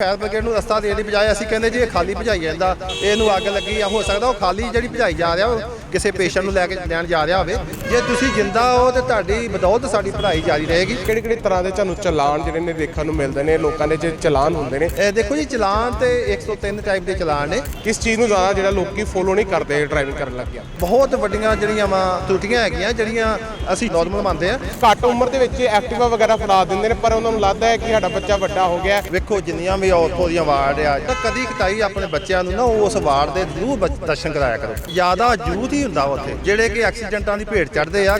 Fire brigade ਨੂੰ ਰਸਤਾ ਦੇਣ ਦੀ ਬਜਾਏ ਅਸੀਂ ਕਹਿੰਦੇ ਜੀ ਇਹ ਖਾਲੀ ਭਜਾਈ ਜਾਂਦਾ, ਇਹਨੂੰ ਅੱਗ ਲੱਗੀ ਆ ਹੋ ਸਕਦਾ ਉਹ ਖਾਲੀ ਜਿਹੜੀ ਭਜਾਈ ਜਾ ਰਿਹਾ ਉਹ ਕਿਸੇ ਪੇਸ਼ੈਂਟ ਨੂੰ ਲੈ ਕੇ ਲੈਣ ਜਾ ਰਿਹਾ ਹੋਵੇ ਜੇ ਤੁਸੀਂ ਜਿੰਦਾ ਹੋ ਤੇ ਤੁਹਾਡੀ ਬਦੌਲਤ ਸਾਡੀ ਪੜ੍ਹਾਈ ਜਾਰੀ ਰਹੇਗੀ। ਕਿਹੜੀ ਕਿਹੜੀ ਤਰ੍ਹਾਂ ਦੇ ਤੁਹਾਨੂੰ ਚਲਾਨ ਜਿਹੜੇ ਨੇ ਦੇਖਣ ਨੂੰ ਮਿਲਦੇ ਨੇ? ਲੋਕਾਂ ਦੇ ਜੇ ਚਲਾਨ ਹੁੰਦੇ ਨੇ। ਇਹ ਦੇਖੋ ਜੀ ਚਲਾਨ ਤੇ 103 ਟਾਈਪ ਦੇ ਚਲਾਨ ਨੇ। ਕਿਸ ਚੀਜ਼ ਨੂੰ ਜ਼ਿਆਦਾ ਜਿਹੜਾ ਲੋਕੀ ਫੋਲੋ ਨਹੀਂ ਕਰਦੇ ਡਰਾਈਵਿੰਗ ਕਰਨ ਲੱਗਿਆ? ਬਹੁਤ ਵੱਡੀਆਂ ਜਿਹੜੀਆਂ ਵਾ ਤਰੁੱਟੀਆਂ ਹੈਗੀਆਂ ਜਿਹੜੀਆਂ ਅਸੀਂ ਨਾਰਮਲ ਮੰਨਦੇ ਆ ਘੱਟ ਉਮਰ ਦੇ ਵਿੱਚ ਐਕਟਿਵਾ ਵਗੈਰਾ ਫੜਾ ਦਿੰਦੇ ਨੇ ਪਰ ਉਹਨਾਂ ਨੂੰ ਲੱਗਦਾ ਹੈ ਕਿ ਸਾਡਾ ਬੱਚਾ ਵੱਡਾ ਹੋ ਗਿਆ। ਵੇਖੋ ਜਿੰਨੀਆਂ ਵੀ ਉੱਥੋਂ ਦੀਆਂ ਵਾਰਡ ਆ ਤਾਂ ਕਦੀ ਕਤਾਈ ਆਪਣੇ ਬੱਚਿਆਂ ਨੂੰ ਨਾ ਉਸ ਵਾਰਡ ਦੇ ਜ਼ਰੂਰ ਦਰਸ਼ਨ ਕਰਾਇਆ ਕਰੋ। ਜ਼ਿਆਦਾ ਯੂਥ ਹੀ ਹੁੰਦਾ ਉੱਥੇ, ਜਿਹੜੇ ਕਿ ਐਕਸੀਡੈਂਟਾਂ ਦੀ ਭੇਟ ਚੜ੍ਹਦੇ ਆ।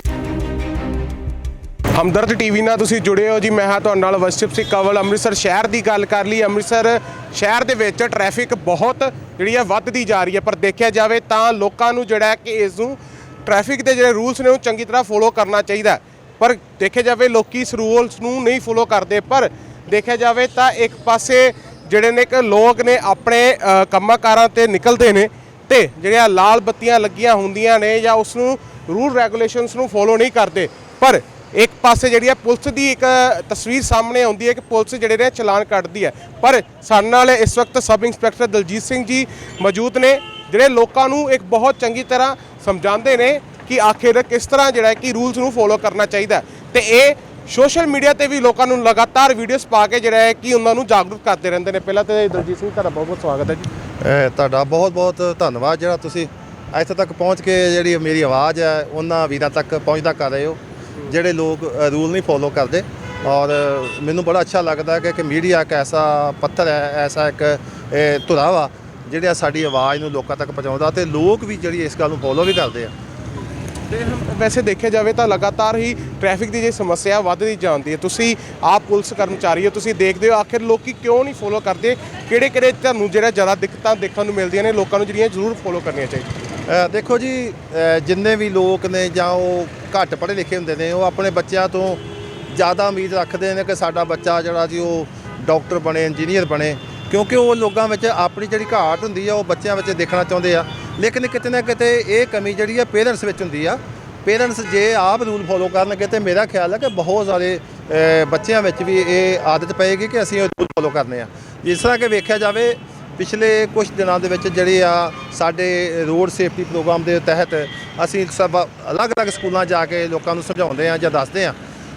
ਹਮਦਰਦ ਟੀਵੀ ਨਾਲ ਤੁਸੀਂ ਜੁੜੇ ਹੋ ਜੀ, ਮੈਂ ਹਾਂ ਤੁਹਾਡੇ ਨਾਲ ਵਸਿਪ ਸਿੰਘ ਕਵਲ, ਅੰਮ੍ਰਿਤਸਰ ਸ਼ਹਿਰ ਦੀ ਗੱਲ ਕਰ ਲਈ ਅੰਮ੍ਰਿਤਸਰ ਸ਼ਹਿਰ ਦੇ ਵਿੱਚ ਟ੍ਰੈਫਿਕ ਬਹੁਤ ਜਿਹੜੀ ਹੈ ਵੱਧਦੀ ਜਾ ਰਹੀ ਹੈ, ਪਰ ਦੇਖਿਆ ਜਾਵੇ ਤਾਂ ਲੋਕਾਂ ਨੂੰ ਜਿਹੜਾ ਕਿ ਇਸ ਨੂੰ ਟ੍ਰੈਫਿਕ ਦੇ ਜਿਹੜੇ ਰੂਲਸ ਨੇ ਉਹ ਚੰਗੀ ਤਰ੍ਹਾਂ ਫੋਲੋ ਕਰਨਾ ਚਾਹੀਦਾ ਪਰ ਦੇਖਿਆ ਜਾਵੇ ਲੋਕੀ ਇਸ ਰੂਲਸ ਨੂੰ ਨਹੀਂ ਫੋਲੋ ਕਰਦੇ, ਪਰ ਦੇਖਿਆ ਜਾਵੇ ਤਾਂ ਇੱਕ ਪਾਸੇ ਜਿਹੜੇ ਨੇ ਕਿ ਲੋਕ ਨੇ ਆਪਣੇ ਕੰਮਾਂ ਕਾਰਾਂ ਤੇ ਨਿਕਲਦੇ ਨੇ ਤੇ ਜਿਹੜੀਆਂ ਲਾਲ ਬੱਤੀਆਂ ਲੱਗੀਆਂ ਹੁੰਦੀਆਂ ਨੇ ਜਾਂ ਉਸ ਨੂੰ ਰੂਲ ਰੈਗੂਲੇਸ਼ਨਸ ਨੂੰ ਫੋਲੋ ਨਹੀਂ ਕਰਦੇ। ਪਰ ਇੱਕ ਪਾਸੇ ਜਿਹੜੀ ਹੈ ਪੁਲਿਸ ਦੀ ਇੱਕ ਤਸਵੀਰ ਸਾਹਮਣੇ ਆਉਂਦੀ ਹੈ ਕਿ ਪੁਲਿਸ ਜਿਹੜੇ ਨੇ ਚਲਾਨ ਕੱਢਦੀ ਹੈ। ਪਰ ਸਾਡੇ ਨਾਲ ਇਸ ਵਕਤ ਸਬ ਇੰਸਪੈਕਟਰ ਦਲਜੀਤ ਸਿੰਘ ਜੀ ਮੌਜੂਦ ਨੇ, ਜਿਹੜੇ ਲੋਕਾਂ ਨੂੰ ਇੱਕ ਬਹੁਤ ਚੰਗੀ ਤਰ੍ਹਾਂ ਸਮਝਾਉਂਦੇ ਨੇ ਕਿ ਆਖਿਰ ਕਿਸ ਤਰ੍ਹਾਂ ਜਿਹੜਾ ਕਿ ਰੂਲਸ ਨੂੰ ਫੋਲੋ ਕਰਨਾ ਚਾਹੀਦਾ ਹੈ। ਤੇ ਇਹ ਸੋਸ਼ਲ ਮੀਡੀਆ ਤੇ ਵੀ ਲੋਕਾਂ ਨੂੰ ਲਗਾਤਾਰ ਵੀਡੀਓਜ਼ ਪਾ ਕੇ ਜਿਹੜਾ ਹੈ ਕਿ ਉਹਨਾਂ ਨੂੰ ਜਾਗਰੂਕ ਕਰਦੇ ਰਹਿੰਦੇ ਨੇ। ਪਹਿਲਾਂ ਤੇ ਦਲਜੀਤ ਸਿੰਘ, ਤੁਹਾਡਾ ਬਹੁਤ ਬਹੁਤ ਸਵਾਗਤ ਹੈ ਜੀ। ਤੁਹਾਡਾ ਬਹੁਤ ਬਹੁਤ ਧੰਨਵਾਦ ਜਿਹੜਾ ਤੁਸੀਂ ਇੱਥੇ ਤੱਕ ਪਹੁੰਚ ਕੇ ਜਿਹੜੀ ਮੇਰੀ ਆਵਾਜ਼ ਹੈ, ਉਹਨਾਂ ਵੀਰਾਂ ਤੱਕ ਪਹੁੰਚਦਾ ਕਰ ਰਹੇ ਹੋ, ਜਿਹੜੇ ਲੋਕ ਰੂਲ ਨਹੀਂ ਫੋਲੋ ਕਰਦੇ। ਔਰ ਮੈਨੂੰ ਬੜਾ ਅੱਛਾ ਲੱਗਦਾ ਕਿ ਕਿ ਮੀਡੀਆ ਇੱਕ ਐਸਾ ਪੱਥਰ ਹੈ, ਐਸਾ ਇੱਕ ਧੁਰਾ ਵਾ ਜਿਹੜਾ ਸਾਡੀ ਆਵਾਜ਼ ਨੂੰ ਲੋਕਾਂ ਤੱਕ ਪਹੁੰਚਾਉਂਦਾ ਤੇ ਲੋਕ ਵੀ ਜਿਹੜੀ ਇਸ ਗੱਲ ਨੂੰ ਫੋਲੋ ਵੀ ਕਰਦੇ ਆ। ਵੈਸੇ ਦੇਖਿਆ ਜਾਵੇ ਤਾਂ ਲਗਾਤਾਰ ਹੀ ਟ੍ਰੈਫਿਕ ਦੀ ਜੇ ਸਮੱਸਿਆ ਵੱਧਦੀ ਜਾਂਦੀ ਹੈ। ਤੁਸੀਂ ਆਪ ਪੁਲਿਸ ਕਰਮਚਾਰੀ ਹੋ, ਤੁਸੀਂ ਦੇਖਦੇ ਹੋ, ਆਖਿਰ ਲੋਕੀ ਕਿਉਂ ਨਹੀਂ ਫੋਲੋ ਕਰਦੇ? ਕਿਹੜੇ ਕਿਹੜੇ ਤੁਹਾਨੂੰ ਜਿਹੜਾ ਜ਼ਿਆਦਾ ਦਿੱਕਤਾਂ ਦੇਖਣ ਨੂੰ ਮਿਲਦੀਆਂ ਨੇ, ਲੋਕਾਂ ਨੂੰ ਜਿਹੜੀਆਂ ਜ਼ਰੂਰ ਫੋਲੋ ਕਰਨੀਆਂ ਚਾਹੀਦੀਆਂ? ਦੇਖੋ ਜੀ ਜਿੰਨੇ ਵੀ ਲੋਕ ਨੇ ਜਾਂ ਉਹ ਘੱਟ ਪੜ੍ਹੇ ਲਿਖੇ ਹੁੰਦੇ ਨੇ, ਉਹ ਆਪਣੇ ਬੱਚਿਆਂ ਤੋਂ ਜ਼ਿਆਦਾ ਉਮੀਦ ਰੱਖਦੇ ਨੇ ਕਿ ਸਾਡਾ ਬੱਚਾ ਜਿਹੜਾ ਜੀ ਉਹ ਡਾਕਟਰ ਬਣੇ, ਇੰਜੀਨੀਅਰ ਬਣੇ। ਕਿਉਂਕਿ ਉਹ ਲੋਕਾਂ ਵਿੱਚ ਆਪਣੀ ਜਿਹੜੀ ਘਾਟ ਹੁੰਦੀ ਆ, ਉਹ ਬੱਚਿਆਂ ਵਿੱਚ ਦੇਖਣਾ ਚਾਹੁੰਦੇ ਆ। ਲੇਕਿਨ ਕਿਤੇ ਨਾ ਕਿਤੇ ਇਹ ਕਮੀ ਜਿਹੜੀ ਆ ਪੇਰੈਂਟਸ ਵਿੱਚ ਹੁੰਦੀ ਆ। ਪੇਰੈਂਟਸ ਜੇ ਆਪ ਰੂਲ ਫੋਲੋ ਕਰਨਗੇ ਤੇ ਮੇਰਾ ਖਿਆਲ ਹੈ ਕਿ ਬਹੁਤ ਸਾਰੇ ਬੱਚਿਆਂ ਵਿੱਚ ਵੀ ਇਹ ਆਦਤ ਪਏਗੀ ਕਿ ਅਸੀਂ ਉਹ ਰੂਲ ਫੋਲੋ ਕਰਨੇ ਆ। ਜਿਸ ਤਰ੍ਹਾਂ ਕਿ ਵੇਖਿਆ ਜਾਵੇ, ਪਿਛਲੇ ਕੁਝ ਦਿਨਾਂ ਦੇ ਵਿੱਚ ਜਿਹੜੇ ਆ ਸਾਡੇ ਰੋਡ ਸੇਫਟੀ ਪ੍ਰੋਗਰਾਮ ਦੇ ਤਹਿਤ ਅਸੀਂ ਸਭ ਅਲੱਗ-ਅਲੱਗ ਸਕੂਲਾਂ ਜਾ ਕੇ ਲੋਕਾਂ ਨੂੰ ਸਮਝਾਉਂਦੇ ਆ ਜਾਂ ਦੱਸਦੇ ਆ।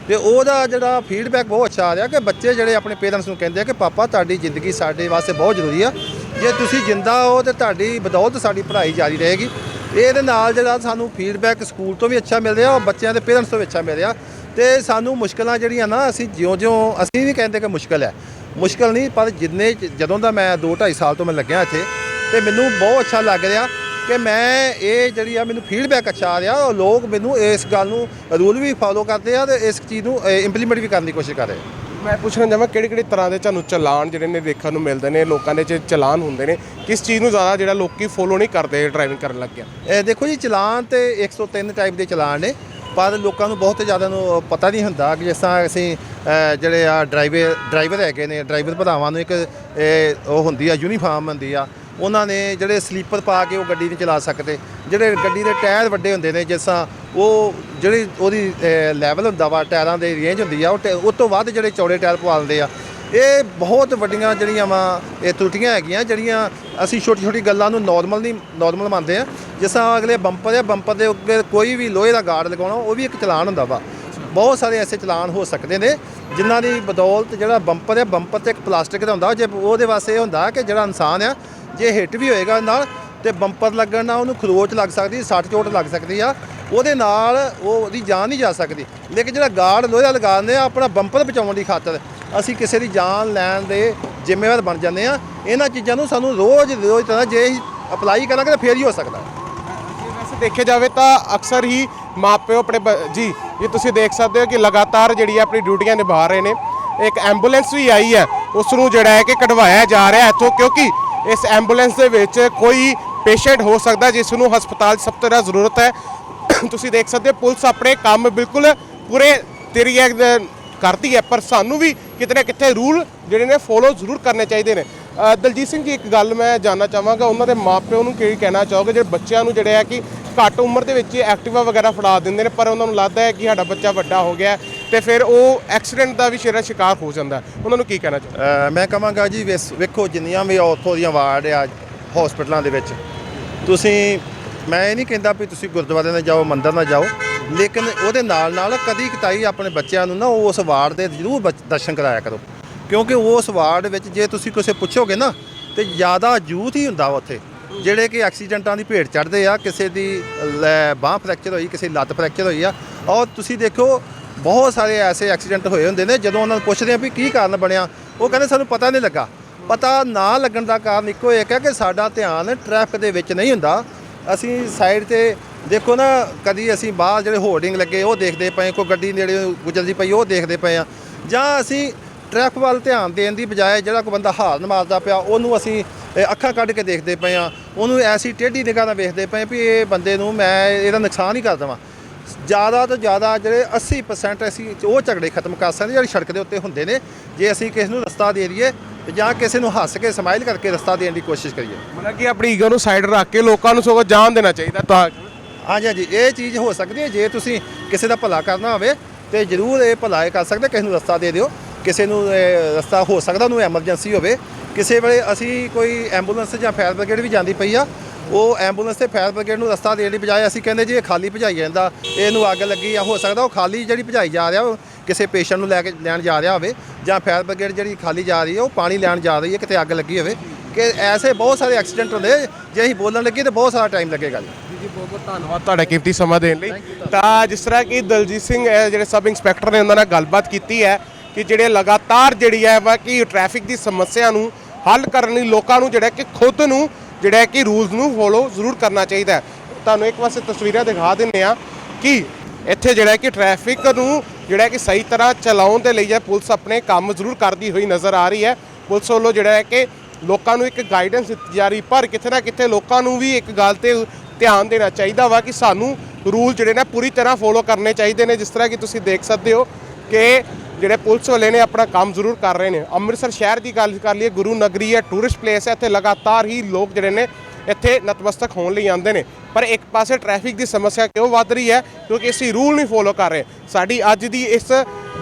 ਤੇ ਉਹਦਾ ਜਿਹੜਾ ਫੀਡਬੈਕ ਬਹੁਤ ਅੱਛਾ ਆ ਰਿਹਾ ਕਿ ਬੱਚੇ ਜਿਹੜੇ ਆਪਣੇ ਪੇਰੈਂਟਸ ਨੂੰ ਕਹਿੰਦੇ ਆ ਕਿ, ਪਾਪਾ, ਤੁਹਾਡੀ ਜ਼ਿੰਦਗੀ ਸਾਡੇ ਵਾਸਤੇ ਬਹੁਤ ਜ਼ਰੂਰੀ ਆ। ਜੇ ਤੁਸੀਂ ਜਿੰਦਾ ਹੋ ਤੇ ਤੁਹਾਡੀ ਬਦੌਲਤ ਸਾਡੀ ਪੜ੍ਹਾਈ ਜਾਰੀ ਰਹੇਗੀ। ਇਹਦੇ ਨਾਲ ਜਿਹੜਾ ਸਾਨੂੰ ਫੀਡਬੈਕ ਸਕੂਲ ਤੋਂ ਵੀ ਅੱਛਾ ਮਿਲ ਰਿਹਾ ਔਰ ਬੱਚਿਆਂ ਦੇ ਪੇਰੈਂਟਸ ਤੋਂ ਵੀ ਅੱਛਾ ਮਿਲ ਰਿਹਾ। ਤੇ ਸਾਨੂੰ ਮੁਸ਼ਕਲਾਂ ਜਿਹੜੀਆਂ ਨਾ, ਅਸੀਂ ਜਿਉਂ-ਜਿਉਂ, ਅਸੀਂ ਵੀ ਕਹਿੰਦੇ ਕਿ ਮੁਸ਼ਕਲ ਹੈ। ਮੁਸ਼ਕਲ ਨਹੀਂ, ਪਰ ਜਿੰਨੇ ਜਦੋਂ ਦਾ ਮੈਂ 2 2.5 ਸਾਲ ਤੋਂ ਮੈਂ ਲੱਗਿਆ ਇੱਥੇ, ਤੇ ਮੈਨੂੰ ਬਹੁਤ ਅੱਛਾ ਲੱਗ ਰਿਹਾ ਕਿ ਮੈਂ ਇਹ ਜਿਹੜੀ ਆ, ਮੈਨੂੰ ਫੀਡਬੈਕ ਅੱਛਾ ਆ ਰਿਹਾ ਔਰ ਲੋਕ ਮੈਨੂੰ ਇਸ ਗੱਲ ਨੂੰ ਰੂਲ ਵੀ ਫਾਲੋ ਕਰਦੇ ਆ ਤੇ ਇਸ ਚੀਜ਼ ਨੂੰ ਇੰਪਲੀਮੈਂਟ ਵੀ ਕਰਨ ਦੀ ਕੋਸ਼ਿਸ਼ ਕਰ ਰਹੇ ਆ। ਮੈਂ ਪੁੱਛਣਾ ਚਾਹਾਂ ਕਿਹੜੇ ਕਿਹੜੇ ਤਰ੍ਹਾਂ ਦੇ ਤੁਹਾਨੂੰ ਚਲਾਨ ਜਿਹੜੇ ਨੇ ਦੇਖਣ ਨੂੰ ਮਿਲਦੇ ਨੇ, ਲੋਕਾਂ ਦੇ ਚ ਚਲਾਨ ਹੁੰਦੇ ਨੇ, ਕਿਸ ਚੀਜ਼ ਨੂੰ ਜ਼ਿਆਦਾ ਜਿਹੜਾ ਲੋਕੀ ਫੋਲੋ ਨਹੀਂ ਕਰਦੇ ਡਰਾਈਵਿੰਗ ਕਰਨ ਲੱਗਿਆ? ਇਹ ਦੇਖੋ ਜੀ, ਚਲਾਨ ਤੇ 103 ਟਾਈਪ ਦੇ ਚਲਾਨ ਨੇ, ਪਰ ਲੋਕਾਂ ਨੂੰ ਬਹੁਤ ਜ਼ਿਆਦਾ ਨੂੰ ਪਤਾ ਨਹੀਂ ਹੁੰਦਾ ਕਿ ਜਿਸ ਤਰ੍ਹਾਂ ਅਸੀਂ ਜਿਹੜੇ ਆ ਡਰਾਈਵਰ ਡਰਾਈਵਰ ਹੈਗੇ ਨੇ ਡਰਾਈਵਰ ਭਰਾਵਾਂ ਨੂੰ ਇੱਕ ਉਹ ਹੁੰਦੀ ਆ ਯੂਨੀਫਾਰਮ ਹੁੰਦੀ ਆ ਉਹਨਾਂ ਨੇ ਜਿਹੜੇ ਸਲੀਪਰ ਪਾ ਕੇ ਉਹ ਗੱਡੀ ਨਹੀਂ ਚਲਾ ਸਕਦੇ। ਜਿਹੜੇ ਗੱਡੀ ਦੇ ਟਾਇਰ ਵੱਡੇ ਹੁੰਦੇ ਨੇ, ਜਿਸ ਤਰ੍ਹਾਂ ਉਹ ਜਿਹੜੀ ਉਹਦੀ ਲੈਵਲ ਹੁੰਦਾ ਵਾ, ਟਾਇਰਾਂ ਦੇ ਰੇਂਜ ਹੁੰਦੀ ਆ, ਉਹ ਟੈ- ਉਹ ਤੋਂ ਵੱਧ ਜਿਹੜੇ ਚੌੜੇ ਟਾਇਰ ਪਵਾ ਲੈਂਦੇ ਆ। ਇਹ ਬਹੁਤ ਵੱਡੀਆਂ ਜਿਹੜੀਆਂ ਵਾ, ਇਹ ਤਰੁੱਟੀਆਂ ਹੈਗੀਆਂ, ਜਿਹੜੀਆਂ ਅਸੀਂ ਛੋਟੀ ਛੋਟੀ ਗੱਲਾਂ ਨੂੰ ਨਾਰਮਲ ਨਹੀਂ ਨਾਰਮਲ ਮੰਨਦੇ ਆ। ਜਿਸ ਤਰ੍ਹਾਂ ਅਗਲੇ ਬੰਪਰ ਆ, ਬੰਪਰ ਦੇ ਉੱਤੇ ਕੋਈ ਵੀ ਲੋਹੇ ਦਾ ਗਾਰਡ ਲਗਾਉਣਾ, ਉਹ ਵੀ ਇੱਕ ਚਲਾਨ ਹੁੰਦਾ ਵਾ। ਬਹੁਤ ਸਾਰੇ ਐਸੇ ਚਲਾਨ ਹੋ ਸਕਦੇ ਨੇ, ਜਿਨ੍ਹਾਂ ਦੀ ਬਦੌਲਤ ਜਿਹੜਾ ਬੰਪਰ ਹੈ, ਬੰਪਰ ਤੇ ਇੱਕ ਪਲਾਸਟਿਕ ਦਾ ਹੁੰਦਾ, ਜੇ ਉਹਦੇ ਵਾਸਤੇ ਇਹ ਹੁੰਦਾ ਕਿ ਜਿਹੜਾ ਇਨਸਾਨ ਆ, ਜੇ ਹਿੱਟ ਵੀ ਹੋਏਗਾ ਨਾਲ ਤੇ ਬੰਪਰ ਲੱਗਣ ਨਾਲ ਉਹਨੂੰ ਖਰੋਚ ਲੱਗ ਸਕਦੀ, ਸੱਟ ਚੋਟ ਲੱਗ ਸਕਦੀ ਆ, ਉਹਦੇ ਨਾਲ ਉਹ ਉਹਦੀ ਜਾਨ ਨਹੀਂ ਜਾ ਸਕਦੀ। ਲੇਕਿਨ ਜਿਹੜਾ ਗਾਰਡ ਲੋਹੇ ਦਾ ਲਗਾ ਦਿੰਦੇ ਆ, ਆਪਣਾ ਬੰਪਰ ਬਚਾਉਣ ਦੀ ਖਾਤਰ ਅਸੀਂ ਕਿਸੇ ਦੀ ਜਾਨ ਲੈਣ ਦੇ ਜ਼ਿੰਮੇਵਾਰ ਬਣ ਜਾਂਦੇ ਆ। ਇਹਨਾਂ ਚੀਜ਼ਾਂ ਨੂੰ ਸਾਨੂੰ ਰੋਜ਼ ਰੋਜ਼ ਤਰ੍ਹਾਂ ਜੇ ਅਪਲਾਈ ਕਰਾਂਗੇ ਤਾਂ ਫੇਰ ਹੀ ਹੋ ਸਕਦਾ। ਵੈਸੇ ਦੇਖਿਆ ਜਾਵੇ ਤਾਂ ਅਕਸਰ ਹੀ ਮਾਪਿਓ ਆਪਣੇ ਬ- ਜੀ, ਇਹ ਤੁਸੀਂ ਦੇਖ ਸਕਦੇ ਹੋ ਕਿ ਲਗਾਤਾਰ ਜਿਹੜੀ ਹੈ ਆਪਣੀ ਡਿਊਟੀਆਂ ਨਿਭਾ ਰਹੇ ਨੇ। ਇੱਕ ਐਂਬੂਲੈਂਸ ਵੀ ਆਈ ਹੈ, ਉਸ ਨੂੰ ਜਿਹੜਾ ਹੈ ਕਿ ਕਢਵਾਇਆ ਜਾ ਰਿਹਾ ਇੱਥੋਂ, ਕਿਉਂਕਿ ਇਸ ਐਂਬੂਲੈਂਸ ਦੇ ਵਿੱਚ ਕੋਈ ਪੇਸ਼ੈਂਟ ਹੋ ਸਕਦਾ ਜਿਸ ਨੂੰ ਹਸਪਤਾਲ 'ਚ ਸਭ ਤੋਂ ਜ਼ਿਆਦਾ ਜ਼ਰੂਰਤ ਹੈ। ਤੁਸੀਂ ਦੇਖ ਸਕਦੇ ਹੋ, ਪੁਲਿਸ ਆਪਣੇ ਕੰਮ ਬਿਲਕੁਲ ਪੂਰੇ ਤਰੀਕੇ ਕਰਦੀ ਹੈ, ਪਰ ਸਾਨੂੰ ਵੀ ਕਿਤੇ ਨਾ ਕਿਤੇ ਰੂਲ ਜਿਹੜੇ ਨੇ ਫੋਲੋ ਜ਼ਰੂਰ ਕਰਨੇ ਚਾਹੀਦੇ ਨੇ। ਦਲਜੀਤ ਸਿੰਘ ਜੀ, ਇੱਕ ਗੱਲ ਮੈਂ ਜਾਨਣਾ ਚਾਹਾਂਗਾ, ਉਹਨਾਂ ਦੇ ਮਾਪਿਆਂ ਨੂੰ ਕੀ ਕਹਿਣਾ ਚਾਹੋਗੇ? ਜਿਹੜੇ ਬੱਚਿਆਂ ਨੂੰ ਜਿਹੜੇ ਆ ਕਿ ਘੱਟ ਉਮਰ ਦੇ ਵਿੱਚ ਐਕਟਿਵਾ ਵਗੈਰਾ ਫੜਾ ਦਿੰਦੇ ਨੇ ਪਰ ਉਹਨਾਂ ਨੂੰ ਲੱਗਦਾ ਹੈ ਕਿ ਸਾਡਾ ਬੱਚਾ ਵੱਡਾ ਹੋ ਗਿਆ ਹੈ, ਤੇ ਫਿਰ ਉਹ ਐਕਸੀਡੈਂਟ ਦਾ ਵੀ ਸ਼ੇਰਾ ਸ਼ਿਕਾਰ ਹੋ ਜਾਂਦਾ ਉਹਨਾਂ ਨੂੰ ਕੀ ਕਹਿਣਾ ਚਾਹੁੰਦੇ ਮੈਂ ਕਹਾਂਗਾ ਜੀ ਵੇਸ- ਵੇਖੋ ਜਿੰਨੀਆਂ ਵੀ ਉੱਥੋਂ ਦੀਆਂ ਵਾਰਡ ਆ ਹਸਪੀਟਲਾਂ ਦੇ ਵਿੱਚ ਤੁਸੀਂ ਮੈਂ ਇਹ ਨਹੀਂ ਕਹਿੰਦਾ ਵੀ ਤੁਸੀਂ ਗੁਰਦੁਆਰੇ ਨਾਲ ਜਾਓ ਮੰਦਰ ਨਾਲ ਜਾਓ ਲੇਕਿਨ ਉਹਦੇ ਨਾਲ ਨਾਲ ਕਦੀ ਕਤਾਈ ਆਪਣੇ ਬੱਚਿਆਂ ਨੂੰ ਨਾ ਉਸ ਵਾਰਡ ਦੇ ਜ਼ਰੂਰ ਬੱਚ- ਦਰਸ਼ਨ ਕਰਾਇਆ ਕਰੋ। ਕਿਉਂਕਿ ਉਸ ਵਾਰਡ ਵਿੱਚ ਜੇ ਤੁਸੀਂ ਕਿਸੇ ਪੁੱਛੋਗੇ ਨਾ ਤੇ ਜ਼ਿਆਦਾ ਯੂਥ ਹੀ ਹੁੰਦਾ ਵਾ ਉੱਥੇ। ਜਿਹੜੇ ਕਿ ਐਕਸੀਡੈਂਟਾਂ ਦੀ ਭੇਟ ਚੜ੍ਹਦੇ ਆ, ਕਿਸੇ ਦੀ ਬਾਹ ਫ੍ਰੈਕਚਰ ਹੋਈ, ਕਿਸੇ ਦੀ ਲੱਤ ਫ੍ਰੈਕਚਰ ਹੋਈ ਆ, ਔਰ ਤੁਸੀਂ ਦੇਖੋ ਬਹੁਤ ਸਾਰੇ ਐਸੇ ਐਕਸੀਡੈਂਟ ਹੋਏ ਹੁੰਦੇ ਨੇ, ਜਦੋਂ ਉਹਨਾਂ ਨੂੰ ਪੁੱਛਦੇ ਆ ਵੀ ਕੀ ਕਾਰਨ ਬਣਿਆ, ਉਹ ਕਹਿੰਦੇ ਸਾਨੂੰ ਪਤਾ ਨਹੀਂ ਲੱਗਾ। ਪਤਾ ਨਾ ਲੱਗਣ ਦਾ ਕਾਰਨ ਇੱਕੋ ਇੱਕ ਹੈ ਕਿ ਸਾਡਾ ਧਿਆਨ ਟ੍ਰੈਫਿਕ ਦੇ ਵਿੱਚ ਨਹੀਂ ਹੁੰਦਾ। ਅਸੀਂ ਸਾਈਡ ਤੇ ਦੇਖੋ ਨਾ, ਕਦੀ ਅਸੀਂ ਬਾਹਰ ਜਿਹੜੇ ਹੋਰਡਿੰਗ ਲੱਗੇ, ਉਹ ਦੇਖਦੇ ਪਏ, ਕੋਈ ਗੱਡੀ ਨੇੜੇ ਗੁਜ਼ਰਦੀ ਪਈ, ਉਹ ਦੇਖਦੇ ਪਏ ਆ। ਜਾਂ ਅਸੀਂ ਟ੍ਰੈਫਿਕ ਵੱਲ ਧਿਆਨ ਦੇਣ ਦੀ ਬਜਾਏ ਜਿਹੜਾ ਕੋਈ ਬੰਦਾ ਹਾਰਨ ਮਾਰਦਾ ਪਿਆ ਉਹਨੂੰ ਅਸੀਂ ਅੱਖਾਂ ਕੱਢ ਕੇ ਦੇਖਦੇ ਪਏ ਆ ਉਹਨੂੰ ਐਸੀ ਟੇਢੀ ਨਿਗਾਹ ਨਾਲ ਵੇਖਦੇ ਪਏ ਵੀ ਇਹ ਬੰਦੇ ਨੂੰ ਮੈਂ ਇਹਦਾ ਨੁਕਸਾਨ ਹੀ ਕਰ ਦੇਵਾਂ। ਜ਼ਿਆਦਾ ਤੋਂ ਜ਼ਿਆਦਾ ਜਿਹੜੇ 80% ਅਸੀਂ ਉਹ ਝਗੜੇ ਖਤਮ ਕਰ ਸਕਦੇ ਜਿਹੜੇ ਸੜਕ ਦੇ ਉੱਤੇ ਹੁੰਦੇ ਨੇ। ਜੇ ਅਸੀਂ ਕਿਸੇ ਨੂੰ ਰਸਤਾ ਦੇ ਦਈਏ ਤੇ ਜਾਂ ਕਿਸੇ ਨੂੰ ਹੱਸ ਕੇ ਸਮਾਈਲ ਕਰਕੇ ਰਸਤਾ ਦੇਣ ਦੀ ਕੋਸ਼ਿਸ਼ ਕਰੀਏ। ਮਤਲਬ ਕਿ ਆਪਣੀ ਈਗੋ ਨੂੰ ਸਾਈਡ ਰੱਖ ਕੇ ਲੋਕਾਂ ਨੂੰ ਸਗੋਂ ਜਾਣ ਦੇਣਾ ਚਾਹੀਦਾ ਤਾਂ। ਹਾਂਜੀ ਹਾਂਜੀ ਇਹ ਚੀਜ਼ ਹੋ ਸਕਦੀ ਹੈ। ਜੇ ਤੁਸੀਂ ਕਿਸੇ ਦਾ ਭਲਾ ਕਰਨਾ ਹੋਵੇ ਤੇ ਜ਼ਰੂਰ ਇਹ ਭਲਾ ਇਹ ਕਰ ਸਕਦੇ ਕਿਸੇ ਨੂੰ ਰਸਤਾ ਦੇ ਦਿਓ। ਕਿਸੇ ਨੂੰ ਰਸਤਾ ਹੋ ਸਕਦਾ ਉਹਨੂੰ ਐਮਰਜੈਂਸੀ ਹੋਵੇ, ਕਿਸੇ ਵੇਲੇ ਅਸੀਂ ਕੋਈ ਐਂਬੂਲੈਂਸ ਜਾਂ ਫਾਇਰ ਬ੍ਰਿਗੇਡ ਵੀ ਜਾਂਦੀ ਪਈ ਆ, ਉਹ ਐਂਬੂਲੈਂਸ ਤੇ ਫਾਇਰ ਬ੍ਰਿਗੇਡ ਨੂੰ ਰਸਤਾ ਦੇਣ ਦੀ ਬਜਾਏ ਅਸੀਂ ਕਹਿੰਦੇ ਜੀ ਇਹ ਖਾਲੀ ਭਜਾਈ ਜਾਂਦਾ, ਇਹਨੂੰ ਅੱਗ ਲੱਗੀ ਆ ਹੋ ਸਕਦਾ ਉਹ ਖਾਲੀ ਜਿਹੜੀ ਭਜਾਈ ਜਾ ਰਿਹਾ, ਉਹ ਕਿਸੇ ਪੇਸ਼ੈਂਟ ਨੂੰ ਲੈ ਕੇ ਲੈਣ ਜਾ ਰਿਹਾ ਹੋਵੇ ਜਾਂ ਫਾਇਰ ਬ੍ਰਿਗੇਡ ਜਿਹੜੀ ਖਾਲੀ ਜਾ ਰਹੀ ਹੈ, ਉਹ ਪਾਣੀ ਲੈਣ ਜਾ ਰਹੀ ਹੈ, ਕਿਤੇ ਅੱਗ ਲੱਗੀ ਹੋਵੇ, ਕਿ ਐਸੇ ਬਹੁਤ ਸਾਰੇ ਐਕਸੀਡੈਂਟ ਹੁੰਦੇ ਜੇ ਅਸੀਂ ਬੋਲਣ ਲੱਗੇ ਤਾਂ ਬਹੁਤ ਸਾਰਾ ਟਾਈਮ ਲੱਗੇਗਾ ਜੀ। ਜੀ ਬਹੁਤ ਬਹੁਤ ਧੰਨਵਾਦ ਤੁਹਾਡਾ ਕੀਮਤੀ ਸਮਾਂ ਦੇਣ ਲਈ। ਤਾਂ ਜਿਸ ਤਰ੍ਹਾਂ ਕਿ ਦਲਜੀਤ ਸਿੰਘ ਜਿਹੜੇ ਸਬ ਇੰਸਪੈਕਟਰ ਨੇ ਉਹਨਾਂ ਨਾਲ ਗੱਲਬਾਤ ਕੀਤੀ ਹੈ ਕਿ ਜਿਹੜੇ ਲਗਾਤਾਰ ਜਿਹੜੀ ਹੈ ਵਾ ਕਿ ਟ੍ਰੈਫਿਕ ਦੀ ਸਮੱਸਿਆ ਨੂੰ ਹੱਲ ਕਰਨ ਲਈ ਲੋਕਾਂ ਨੂੰ ਜਿਹੜਾ ਕਿ ਖੁਦ ਨੂੰ ਜਿਹੜਾ ਹੈ ਕਿ ਰੂਲਸ ਨੂੰ ਫੋਲੋ ਜ਼ਰੂਰ ਕਰਨਾ ਚਾਹੀਦਾ ਹੈ। ਤੁਹਾਨੂੰ ਇੱਕ ਪਾਸੇ ਤਸਵੀਰਾਂ ਦਿਖਾ ਦਿੰਨੇ ਆ ਕਿ ਇੱਥੇ ਜਿਹੜਾ ਕਿ ਟ੍ਰੈਫਿਕ ਨੂੰ ਜਿਹੜਾ ਕਿ ਸਹੀ ਤਰ੍ਹਾਂ ਚਲਾਉਣ ਦੇ ਲਈ ਹੈ। ਪੁਲਿਸ ਆਪਣੇ ਕੰਮ ਜ਼ਰੂਰ ਕਰਦੀ ਹੋਈ ਨਜ਼ਰ ਆ ਰਹੀ ਹੈ। ਪੁਲਿਸ ਵੱਲੋਂ ਜਿਹੜਾ ਹੈ ਕਿ ਲੋਕਾਂ ਨੂੰ ਇੱਕ ਗਾਈਡੈਂਸ ਦਿੱਤੀ ਜਾ ਰਹੀ, ਪਰ ਕਿਤੇ ਨਾ ਕਿਤੇ ਲੋਕਾਂ ਨੂੰ ਵੀ ਇੱਕ ਗੱਲ ਤੇ ਧਿਆਨ ਦੇਣਾ ਚਾਹੀਦਾ ਵਾ ਕਿ ਸਾਨੂੰ ਰੂਲ ਜਿਹੜੇ ਨੇ ਪੂਰੀ ਤਰ੍ਹਾਂ ਫੋਲੋ ਕਰਨੇ ਚਾਹੀਦੇ ਨੇ। ਜਿਸ ਤਰ੍ਹਾਂ ਕਿ ਤੁਸੀਂ ਦੇਖ ਸਕਦੇ ਹੋ ਕਿ ਜਿਹੜੇ ਪੁਲਿਸ ਵਾਲੇ ਨੇ ਆਪਣਾ ਕੰਮ ਜ਼ਰੂਰ ਕਰ ਰਹੇ ਨੇ। ਅੰਮ੍ਰਿਤਸਰ ਸ਼ਹਿਰ ਦੀ ਗੱਲ ਕਰ ਲਈਏ, ਗੁਰੂ ਨਗਰੀ ਹੈ ਟੂਰਿਸਟ ਪਲੇਸ ਹੈ, ਇੱਥੇ ਲਗਾਤਾਰ ਹੀ ਲੋਕ ਜਿਹੜੇ ਨੇ ਇੱਥੇ ਨਤਮਸਤਕ ਹੋਣ ਲਈ ਆਉਂਦੇ ਨੇ। ਪਰ ਇੱਕ ਪਾਸੇ ਟ੍ਰੈਫਿਕ ਦੀ ਸਮੱਸਿਆ ਕਿਉਂ ਵੱਧ ਰਹੀ ਹੈ? ਕਿਉਂਕਿ ਅਸੀਂ ਰੂਲ ਨਹੀਂ ਫੋਲੋ ਕਰ ਰਹੇ। ਸਾਡੀ ਅੱਜ ਦੀ ਇਸ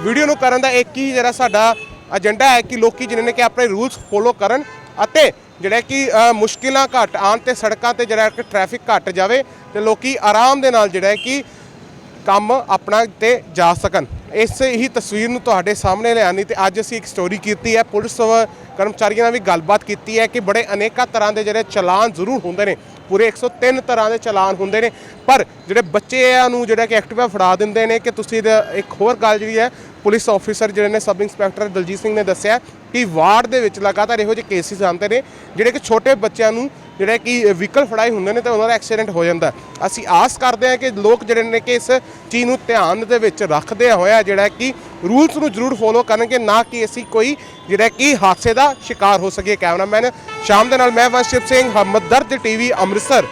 ਵੀਡੀਓ ਨੂੰ ਕਰਨ ਦਾ ਇੱਕ ਹੀ ਜਿਹੜਾ ਸਾਡਾ ਏਜੰਡਾ ਹੈ ਕਿ ਲੋਕੀ ਜਿਨ੍ਹਾਂ ਨੇ ਕਿ ਆਪਣੇ ਰੂਲਸ ਫੋਲੋ ਕਰਨ ਅਤੇ ਜਿਹੜਾ ਕਿ ਮੁਸ਼ਕਿਲਾਂ ਘੱਟ ਆਉਣ ਤੇ ਸੜਕਾਂ ਤੇ ਜਿਹੜਾ ਕਿ ਟ੍ਰੈਫਿਕ ਘੱਟ ਜਾਵੇ ਤੇ ਲੋਕੀ ਆਰਾਮ ਦੇ ਨਾਲ ਜਿਹੜਾ ਕਿ ਕੰਮ ਆਪਣਾ ਤੇ ਜਾ ਸਕਣ। ਇਸ ਹੀ ਤਸਵੀਰ ਨੂੰ ਤੁਹਾਡੇ ਸਾਹਮਣੇ ਲਿਆਣੀ ਤੇ ਅੱਜ ਅਸੀਂ ਇੱਕ ਸਟੋਰੀ ਕੀਤੀ ਹੈ। ਪੁਲਿਸ ਕਰਮਚਾਰੀਆਂ ਨਾਲ ਵੀ ਗੱਲਬਾਤ ਕੀਤੀ ਹੈ ਕਿ ਬੜੇ ਅਨੇਕਾਂ ਤਰ੍ਹਾਂ ਦੇ ਜਿਹੜੇ ਚਲਾਨ ਜ਼ਰੂਰ ਹੁੰਦੇ ਨੇ। ਪੂਰੇ 103 ਤਰ੍ਹਾਂ ਦੇ ਚਲਾਨ ਹੁੰਦੇ ਨੇ। ਪਰ ਜਿਹੜੇ ਬੱਚਿਆਂ ਨੂੰ ਜਿਹੜਾ ਕਿ ਐਕਟਿਵਾ ਫੜਾ ਦਿੰਦੇ ਨੇ ਕਿ ਤੁਸੀਂ ਇੱਕ ਹੋਰ ਗੱਲ ਜਿਹੜੀ ਹੈ, ਪੁਲਿਸ ਆਫੀਸਰ ਜਿਹੜੇ ਨੇ ਸਬ ਇੰਸਪੈਕਟਰ ਦਲਜੀਤ ਸਿੰਘ ਨੇ ਦੱਸਿਆ ਕਿ ਵਾਰਡ ਦੇ ਵਿੱਚ ਲਗਾਤਾਰ ਇਹੋ ਜਿਹੇ ਕੇਸਿਸ ਆਉਂਦੇ ਨੇ, ਜਿਹੜੇ ਕਿ ਛੋਟੇ ਬੱਚਿਆਂ ਨੂੰ ਜਿਹੜਾ ਕਿ ਵਹੀਕਲ ਫੜਾਏ ਹੁੰਦੇ ਨੇ ਤੇ ਉਹਨਾਂ ਦਾ ਐਕਸੀਡੈਂਟ ਹੋ ਜਾਂਦਾ। ਅਸੀਂ ਆਸ ਕਰਦੇ ਹਾਂ ਕਿ ਲੋਕ ਜਿਹੜੇ ਨੇ ਕਿ ਇਸ ਚੀਜ਼ ਨੂੰ ਧਿਆਨ ਦੇ ਵਿੱਚ ਰੱਖਦੇ ਹੋਇਆ ਜਿਹੜਾ ਕਿ ਰੂਲਸ ਨੂੰ ਜ਼ਰੂਰ ਫੋਲੋ ਕਰਨਗੇ, ਨਾ ਕਿ ਅਸੀਂ ਕੋਈ ਜਿਹੜਾ ਕਿ ਹਾਦਸੇ ਦਾ ਸ਼ਿਕਾਰ ਹੋ ਸਕੀਏ। ਕੈਮਰਾਮੈਨ, ਸ਼ਾਮ ਦੇ ਨਾਲ ਮੈਂ ਵੰਸ਼ਿਪ ਸਿੰਘ ਹਮਦਰਦ ਟੀਵੀ, ਅੰਮ੍ਰਿਤਸਰ।